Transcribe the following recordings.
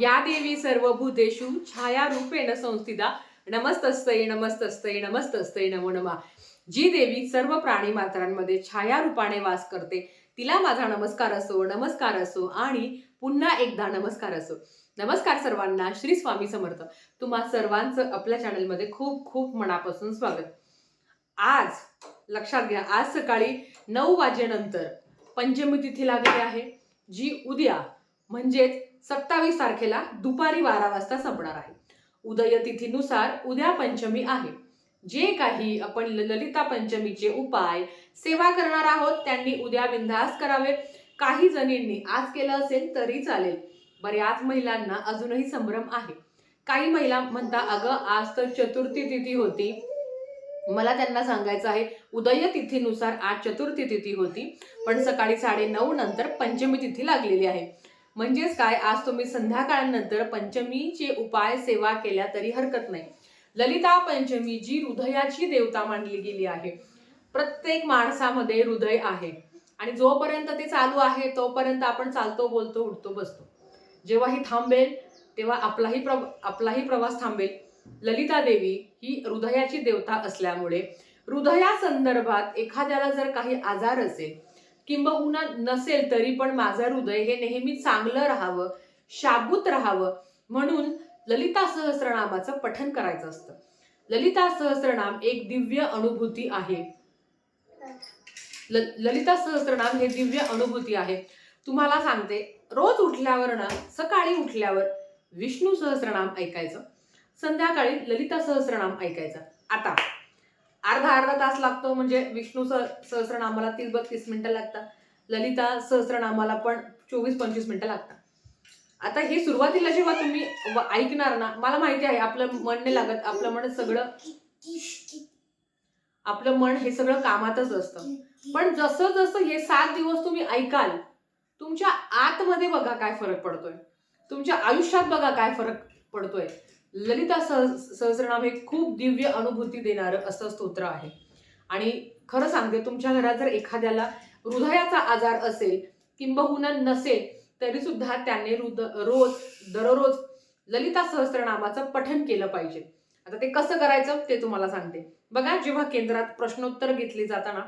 या देवी सर्व सर्वभूतेषु छायारूपेण संस्थिता। नमस्तस्तय नमस्तस्तय नमस्तस्तय नमो नमा। जी देवी सर्व प्राणी मात्रांमध्ये छायारूपाने वास करते। तिला माझा नमस्कार असो नमस्कार असो आणि पुन्हा एकदा नमस्कार असो। नमस्कार सर्वांना श्री स्वामी समर्थ। तुम्हा सर्वांचं आपल्या चॅनलमध्ये खूप खूप मनापासून स्वागत। आज लक्षात घ्या आज सकाळी नऊ वाजेनंतर पंचमी तिथी लागली आहे जी उद्या म्हणजेच सत्तावीस तारखेला दुपारी बारा वाजता संपणार आहे. उदय तिथीनुसार उद्या पंचमी आहे. जे काही आपण ल- ललिता पंचमीचे उपाय सेवा करणार आहोत त्यांनी उद्या बिंधास करावे. काही जणींनी आज केलं असेल तरी चालेल. बऱ्याच महिलांना अजूनही संभ्रम आहे. काही महिला म्हणता अगं आज तर चतुर्थी तिथी होती. मला त्यांना सांगायचं आहे उदय तिथीनुसार आज चतुर्थी तिथी होती पण सकाळी साडे नऊ नंतर पंचमी तिथी लागलेली आहे. म्हणजेच काय? आज तुम्ही संध्याकाळनंतर पंचमीचे उपाय सेवा केल्या तरी हरकत नाही. ललिता पंचमी जी हृदयाची देवता मानली गेली आहे. प्रत्येक माणसामध्ये हृदय आहे. आणि जोपर्यंत ते चालू आहे तोपर्यंत आपण चालतो बोलतो उठतो बसतो. जेव्हा ही थांबेल तेव्हा आपलाही प्र आपलाही प्रवास थांबेल. ललिता देवी ही हृदयाची देवता असल्यामुळे हृदयासंदर्भात एखाद्याला जर काही आजार असेल किंबहुना नसेल तरी पण माझं हृदय हे नेहमी चांगलं राहावं शाबूत राहावं म्हणून ललिता सहस्रनामाचं पठण करायचं असतं. ललिता सहस्रनाम एक दिव्य अनुभूती आहे. ल- ललिता सहस्रनाम हे दिव्य अनुभूती आहे. तुम्हाला सांगते रोज उठल्यावर ना सकाळी उठल्यावर विष्णू सहस्रनाम ऐकायचं संध्याकाळी ललिता सहस्रनाम ऐकायचं. आता अर्धा अर्धा तास लागतो म्हणजे विष्णू सहस्रनामाला तीस बत्तीस मिनिटं लागतात. ललिता सहस्रनामाला पण चोवीस पंचवीस मिनिटं लागतात. आता हे सुरुवातीला जेव्हा तुम्ही ऐकणार ना मला माहिती आहे आपलं मन नाही लागत आपलं मन सगळं आपलं मन हे सगळं कामातच असतं. पण जसं जसं हे सात दिवस तुम्ही ऐकाल तुमच्या आतमध्ये बघा काय फरक पडतोय. तुमच्या आयुष्यात बघा काय फरक पडतोय. ललिता सह सहस्रनाम हे खूप दिव्य अनुभूती देणारं असं स्तोत्र आहे. आणि खरं सांगते तुमच्या घरात जर एखाद्याला हृदयाचा आजार असेल किंबहुना नसेल तरी सुद्धा त्याने हृद रोज दररोज ललिता सहस्रनामाचं पठन केलं पाहिजे. आता ते कसं करायचं ते तुम्हाला सांगते. बघा जेव्हा केंद्रात प्रश्नोत्तर घेतले जाताना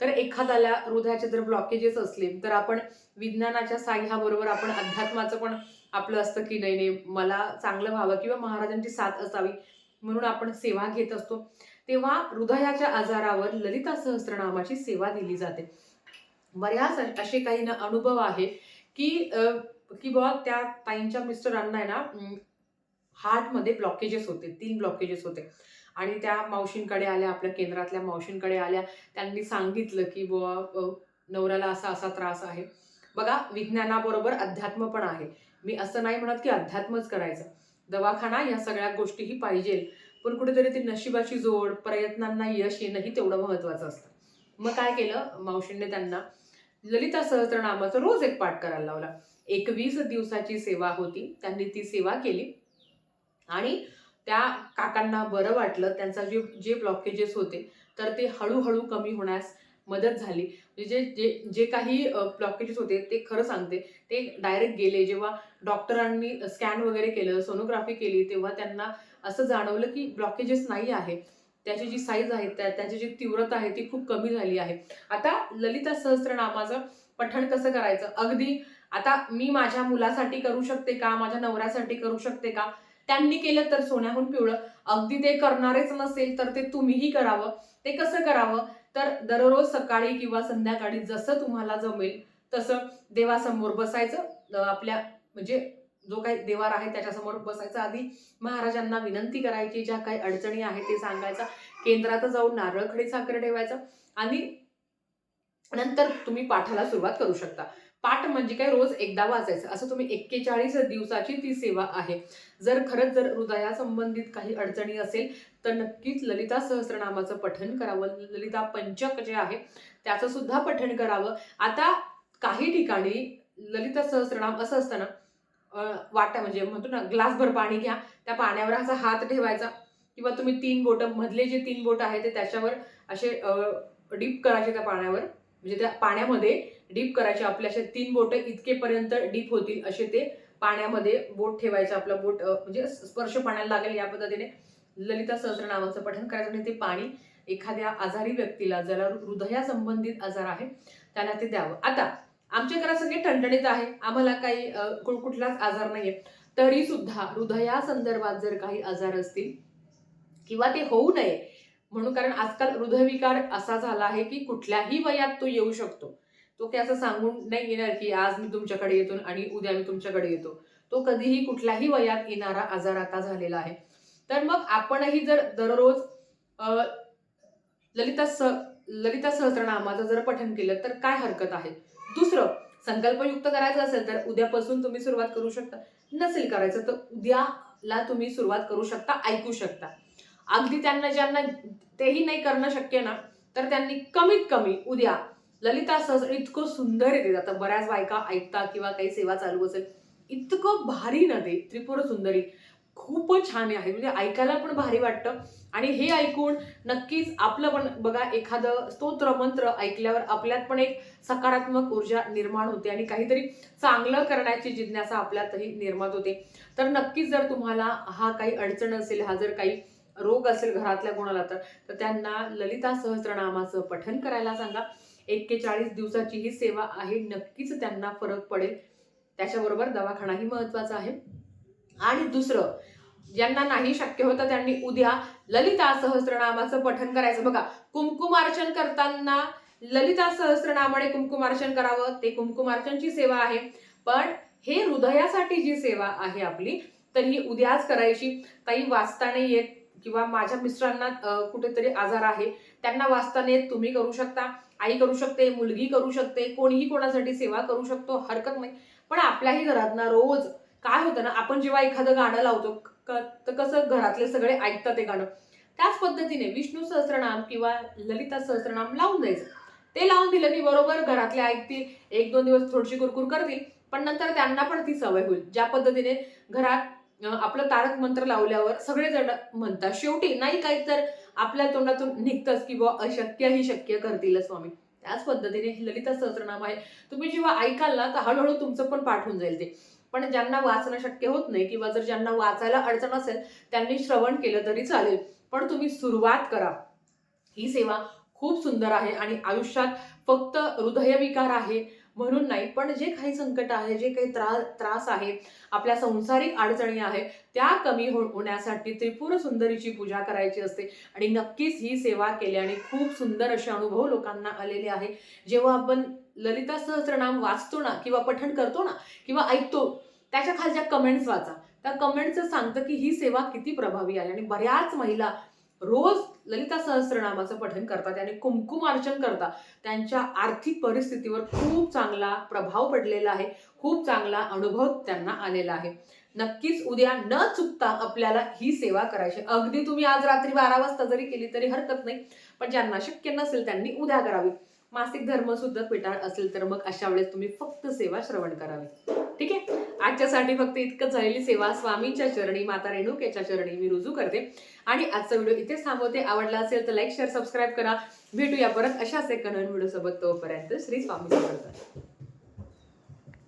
तर एखाद्याला हृदयाचे जर ब्लॉकेजेस असले तर आपण विज्ञानाच्या साह्याबरोबर आपण अध्यात्माचं पण आपलं असतं की नाही नाही मला चांगलं व्हावं किंवा महाराजांची साथ असावी म्हणून आपण सेवा घेत असतो. तेव्हा हृदयाच्या आजारावर ललिता सहस्रनामाची सेवा दिली जाते. बऱ्याच असे काही ना अनुभव आहे की की बाबा त्या ताईंच्या मिस्टरांना आहे ना हार्टमध्ये ब्लॉकेजेस होते तीन ब्लॉकेजेस होते. आणि त्या मावशींकडे आल्या आपल्या केंद्रातल्या मावशींकडे आल्या त्यांनी सांगितलं की बुवा नवऱ्याला असा असा त्रास आहे. बघा विज्ञानाबरोबर अध्यात्म पण आहे. मी असं नाही म्हणत की अध्यात्मच करायचं. दवाखाना या सगळ्या गोष्टीही पाहिजे. पण कुठेतरी ती नशिबाची जोड प्रयत्नांना यश येणंही तेवढं महत्वाचं असतं. मग काय केलं? मावशींनी त्यांना ललिता सहस्रनामाचं रोज एक पाठ करायला लावला. एकवीस दिवसाची सेवा होती. त्यांनी ती सेवा केली. आणि त्या काकांना बरं वाटलं. त्यांचा जे जे ब्लॉकेजेस होते तर ते हळूहळू कमी होण्यास मदत झाली. म्हणजे जे जे जे काही ब्लॉकेजेस होते ते खरं सांगते. ते डायरेक्ट गेले. जेव्हा डॉक्टरांनी स्कॅन वगैरे केलं सोनोग्राफी केली तेव्हा त्यांना असं जाणवलं की ब्लॉकेजेस नाही आहे. त्याची जी साईज आहे त्या त्याची जी तीव्रता आहे ती खूप कमी झाली आहे. आता ललिता सहस्रनामाचं पठण कसं करायचं? अगदी आता मी माझ्या मुलासाठी करू शकते का? माझ्या नवऱ्यासाठी करू शकते का? त्यांनी केलं तर सोन्याहून पिवळं. अगदी ते करणारेच नसेल तर ते तुम्हीही करावं. ते कसं करावं? तर दररोज सकाळी किंवा संध्याकाळी जसं तुम्हाला जमेल तसं देवासमोर बसायचं. आपल्या म्हणजे जो काही देवार आहे त्याच्यासमोर बसायचं. आधी महाराजांना विनंती करायची ज्या काही अडचणी आहेत ते सांगायचा. केंद्रात जाऊन नारळ खडी साखर ठेवायचं. आणि नंतर तुम्ही पाठाला सुरुवात करू शकता. पाठ म्हणजे काय? रोज एकदा वाचायचं. असं तुम्ही एक्केचाळीस दिवसाची ती सेवा आहे. जर खरंच जर हृदयासंबंधित काही अडचणी असेल तर नक्कीच ललिता सहस्रनामाचं पठण करावं. ललिता पंचक जे आहे त्याचं सुद्धा पठण करावं. आता काही ठिकाणी ललिता सहस्रनाम असं असतं ना वाटा म्हणजे म्हणतो ना ग्लासभर पाणी घ्या. त्या पाण्यावर असा हात ठेवायचा. किंवा तुम्ही तीन बोट मधले जे तीन बोट आहे ते त्याच्यावर असे डीप करायचे त्या पाण्यावर. म्हणजे त्या पाण्यामध्ये डीप करायचे. आपल्या असे तीन बोट इतकेपर्यंत डीप होतील असे ते पाण्यामध्ये बोट ठेवायचं. आपलं बोट म्हणजे स्पर्श पाण्याला लागेल या पद्धतीने. ललिता सहस्रनामाचं पठण करायचं आणि ते पाणी एखाद्या आजारी व्यक्तीला ज्याला हृदया संबंधित आजार आहे त्याला ते द्यावं. आता आमच्या घरात सगळे ठणठणीत आहे. आम्हाला काही कुठलाच आजार नाहीये. तरी सुद्धा हृदया संदर्भात जर काही आजार असतील किंवा ते होऊ नये म्हणून कारण आजकाल हृदयविकार असा झाला आहे की कुठल्याही वयात तो येऊ शकतो. तो काही असं सांगून नाही येणार की आज मी तुमच्याकडे येतो आणि उद्या मी तुमच्याकडे येतो. तो कधीही कुठल्याही वयात येणारा आजार आता झालेला आहे. तर मग आपणही जर दररोज ललिता स ललिता सहस्रनामाचं जर पठन केलं तर काय हरकत आहे? दुसरं संकल्पयुक्त करायचं असेल तर उद्यापासून तुम्ही सुरुवात करू शकता. नसेल करायचं तर उद्याला तुम्ही सुरुवात करू शकता ऐकू शकता. अगदी त्यांना ज्यांना तेही नाही करणं शक्य ना तर त्यांनी कमीत कमी उद्या ललिता सहस्र इतकं सुंदर येते. आता बऱ्याच बायका ऐकता किंवा काही सेवा चालू असेल इतकं भारी ना ते. त्रिपुर सुंदरी. खूपच छान आहे. म्हणजे ऐकायला पण भारी वाटतं. आणि हे ऐकून नक्कीच आपलं पण बघा एखादं स्तोत्र मंत्र ऐकल्यावर आपल्यात पण एक सकारात्मक ऊर्जा निर्माण होते आणि काहीतरी चांगलं करण्याची जिज्ञासा आपल्यातही निर्माण होते. तर नक्कीच जर तुम्हाला हा काही अडचण असेल हा जर काही रोग असेल घरातल्या कोणाला तर तर त्यांना ललिता सहस्रनामाचं पठन करायला सांगा. एक्केचाळीस दिवसाची ही सेवा आहे नक्कीच त्यांना फरक पडेल. त्याच्याबरोबर दवाखानाही महत्त्वाचा आहे. आणि दुसरं ज्यांना नाही शक्य होतं त्यांनी उद्या ललिता सहस्रनामाचं पठन करायचं. बघा कुमकुमार्चन करताना ललिता सहस्रनामाने कुंकुमार्चन करावं ते कुंकुमार्चनची सेवा आहे. पण हे हृदयासाठी जी सेवा आहे आपली तर ही उद्याच करायची. काही वाचता नाही येत किंवा माझ्या मिस्टरांना कुठेतरी आजार आहे त्यांना वाचता नाही येत तुम्ही करू शकता. आई करू शकते मुलगी करू शकते कोणीही कोणासाठी सेवा करू शकतो हरकत नाही. पण आपल्याही घरात ना रोज काय होतं ना आपण जेव्हा एखादं गाणं लावतो क- तर कसं घरातले सगळे ऐकतात ते गाणं. त्याच पद्धतीने विष्णू सहस्रनाम किंवा ललिता सहस्रनाम लावून द्यायचं. ते लावून दिलं की बरोबर घरातले ऐकतील एक दोन दिवस थोडीशी कुरकुर करतील पण नंतर त्यांना पण ती सवय होईल. ज्या पद्धतीने घरात आपलं तारक मंत्र लावल्यावर सगळेजण म्हणतात शेवटी नाही काही तर आपल्या तोंडातून निघतंच की बुवा अशक्य ही शक्य करतील स्वामी. त्याच पद्धतीने हे ललिता सहस्रनाम आहे. तुम्ही जेव्हा ऐकाल ना तर हळूहळू तुमचं पण पाठ होऊन जाईल ते. पण ज्यांना वाचणं शक्य होत नाही किंवा जर ज्यांना वाचायला अडचण असेल त्यांनी श्रवण केलं तरी चालेल. पण तुम्ही सुरुवात करा. ही सेवा खूप सुंदर आहे आणि आयुष्यात फक्त हृदयविकार आहे. म्हणून नाही पण जे काही संकट आहे जे काही त्रास त्रास आहे आपल्या संसारिक अडचणी आहे त्या कमी हो होण्यासाठी त्रिपुर सुंदरीची पूजा करायची असते. आणि नक्कीच ही सेवा केल्याने खूप सुंदर असे अनुभव लोकांना आलेले आहे जेव्हा आपण ललिता सहस्रनाम वाचतो ना किंवा पठण करतो ना किंवा ऐकतो त्याच्या खालच्या कमेंट्स वाचा. त्या कमेंटचं सांगतं की ही सेवा किती प्रभावी आहे. आणि बऱ्याच महिला रोज ललिता सहस्रनामाचं पठन करतात आणि कुंकुमार्चन करतात. त्यांच्या आर्थिक परिस्थितीवर खूप चांगला प्रभाव पडलेला आहे. खूप चांगला अनुभव त्यांना आलेला आहे. नक्कीच उद्या न चुकता आपल्याला ही सेवा करायची. अगदी तुम्ही आज रात्री बारा वाजता जरी केली तरी हरकत नाही पण ज्यांना शक्य नसेल त्यांनी उद्या करावी. मासिक धर्म सुद्धा पिटाळ असेल तर मग अशा वेळेस तुम्ही फक्त सेवा श्रवण करावी. ठीक आहे? आजच्यासाठी फक्त इतकं झालेली सेवा स्वामींच्या चरणी माता रेणुकेच्या चरणी मी रुजू करते. आणि आजचा व्हिडिओ इथेच थांबवते. आवडला असेल तर लाईक शेअर सबस्क्राईब करा. भेटूया परत अशाच एका नवीन व्हिडिओ सोबत तोपर्यंत श्री स्वामी समर्थ.